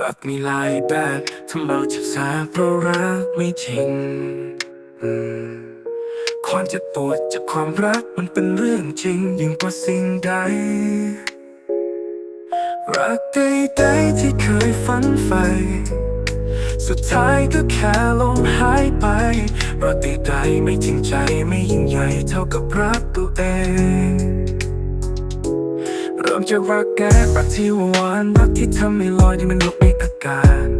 รักมีหลายแบบทำเราจะสาเพราะรักไม่จริงความเจ็บปวดจากความรักมันเป็นเรื่องจริงยิ่งกว่าสิ่งใด รักใดๆที่เคยฝันใฝ่สุดท้ายก็แค่ลมหายไปรักใดๆไม่จริงใจไม่ยิ่งใหญ่เท่ากับรักตัวเอง เริ่มจากรักแกรักที่หวานรักที่ทำให้ลอยที่มันลุกในอากาศ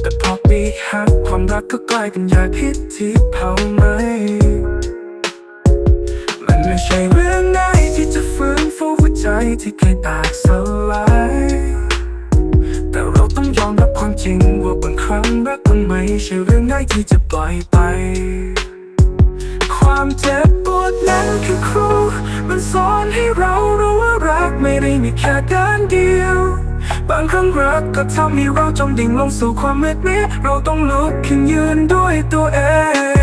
แต่พอปีหักความรักก็กลายเป็นยาพิษที่เผาไหม มันไม่ใช่เรื่องง่ายที่จะฟื้นฟูหัวใจที่เคยแตกสลายแต่เราต้องยอมรับความจริงว่าบางครั้งรักมันไม่ใช่เรื่องง่ายที่จะปล่อยไป ความเจ็บปวดนั้นคือครู มันสอนให้เรารู้ว่ารักไม่ได้มีแค่ด้านเดียว บางครั้งรักก็ทำให้เราจมดิ่งลงสู่ความมืดมิดเราต้องลุกขึ้นยืนด้วยตัวเอ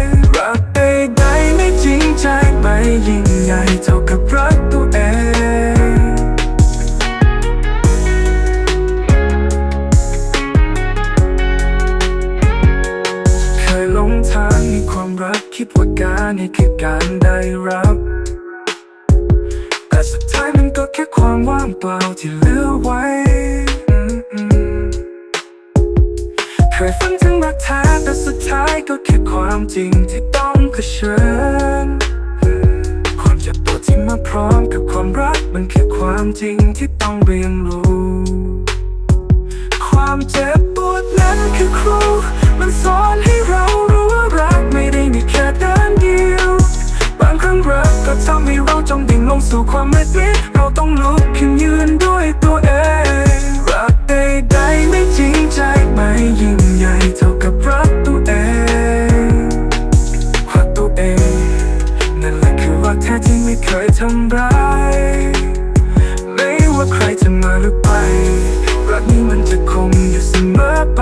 ง รักใดๆไม่จริงใจไม่ยิ่งใหญ่เท่ากับรักตัวเองเคยหลงทางในความรักคิดว่าการให้คือการได้รับ สุดท้ายมันก็แค่ความว่างเปล่าที่เหลือไว้เคยฝันถึงรักแท้แต่สุดท้ายก็แค่ความจริงที่ต้องเผชิญความเจ็บปวดที่มาพร้อมกับความรักมันแค่ความจริงที่ต้องเรียนรู้ ความเจ็บปวดนั้นคือครู มันสอนให้เรารู้ว่ารักไม่ได้มีแค่ด้ ลงสู่ความมืดมิดเราต้องลุกขึ้นยืนด้วยตัวเอง รักใดๆไม่จริงใจไม่ยิ่งใหญ่เท่ากับรักตัวเองรักตัวเองนั่นแหละคือรักแท้ที่ไม่เคยทำร้ายไม่ว่าใครจะมาหรือไป รักนี้มันจะคงอยู่เสมอไป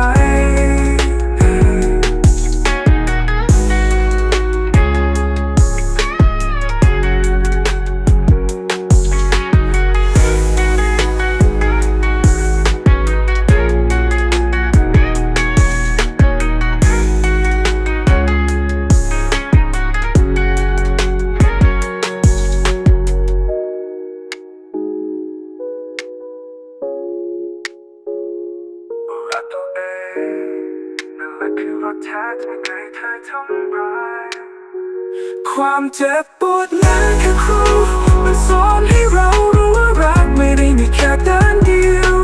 นั่นแหละคือรักแท้ที่ไม่เธอทำร้ายความเจ็บปวดนั้นคือครูมันสอนให้เรารู้ว่ารักไม่ได้มีแค่ด้านเดียว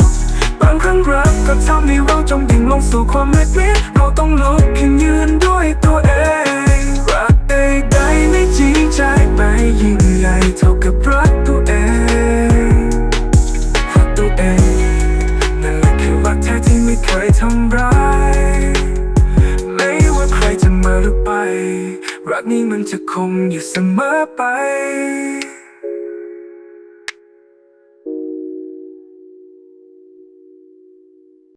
บางครั้งรักก็ทำให้เราจมดิ่งลงสู่ความมืดมิดเราต้องลุกขึ้นยืนด้วย นี้มันจะคงอยู่เสมอไป